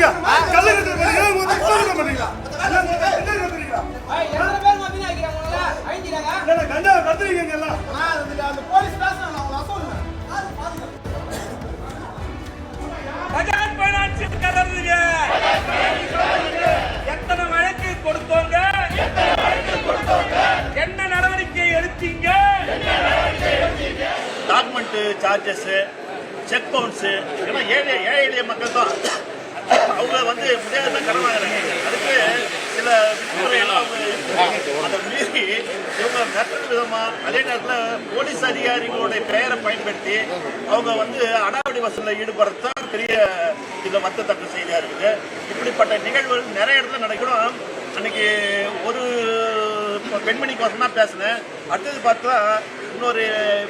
பண்றீங்க? கள்ளக்கட்டு பண்றீங்க பண்றீங்களா கண்டா கத்துறீங்க எல்லாம்? அந்த போலீஸ் பேசணும் அவங்க சொல்லணும் கஜான் பைனான்சி கலருதுங்க எத்தனை வழக்கு என்ன நடவடிக்கை எடுத்தீங்க? டாக்குமெண்ட் சார்ஜஸ் செக் பவுன்ஸ் இதெல்லாம் ஏழை ஏழை எளிய மக்கள் தான். அவங்க வந்து முடியாத கடன் வாங்குறாங்க. அதுக்கு சில விதிமுறைகள்லாம் அவங்க அதை மீறி இவங்க மிரட்டல் விதமா அதே நேரத்தில் போலீஸ் அதிகாரிகளுடைய பெயரை பயன்படுத்தி அவங்க வந்து அடாவடி வசூலில் ஈடுபடுறது தான் பெரிய இதில் வருத்தத்தக்க செய்தியாக இருக்குது. இப்படிப்பட்ட நிகழ்வுகள் நிறைய இடத்துல நடக்கணும் அன்னைக்கு ஒரு பெண்மணி கோசம் தான் பேசினேன். அடுத்தது பார்த்தா இன்னொரு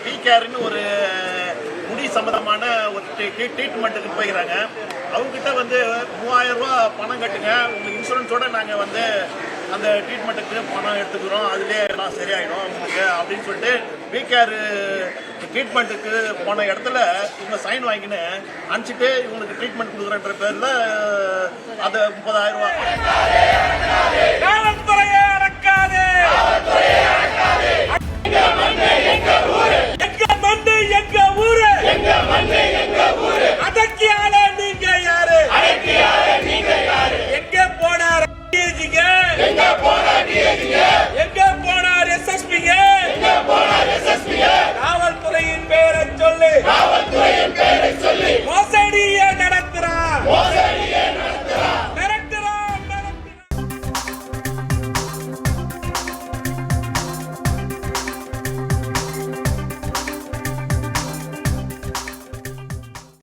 வி கேர்னு ஒரு முடி சம்பந்தமான ஒரு ட்ரீட்மெண்ட்டுக்கு போய்க்கிறாங்க அவங்ககிட்ட வந்து மூவாயிரம் ரூபா பணம் கட்டுங்க. உங்க இன்சூரன்ஸோட நாங்கள் வந்து அந்த ட்ரீட்மெண்ட்டுக்கு பணம் எடுத்துக்கிறோம். அதுலேயே எல்லாம் சரியாயிடும் உங்களுக்கு அப்படின்னு சொல்லிட்டு பிகேஆர் கேர் ட்ரீட்மெண்ட்டுக்கு போன இடத்துல இவங்க சைன் வாங்கின்னு அனுப்பிச்சிட்டு இவங்களுக்கு ட்ரீட்மெண்ட் கொடுக்குறன்ற பேரில் அதை முப்பதாயிரம் ரூபா.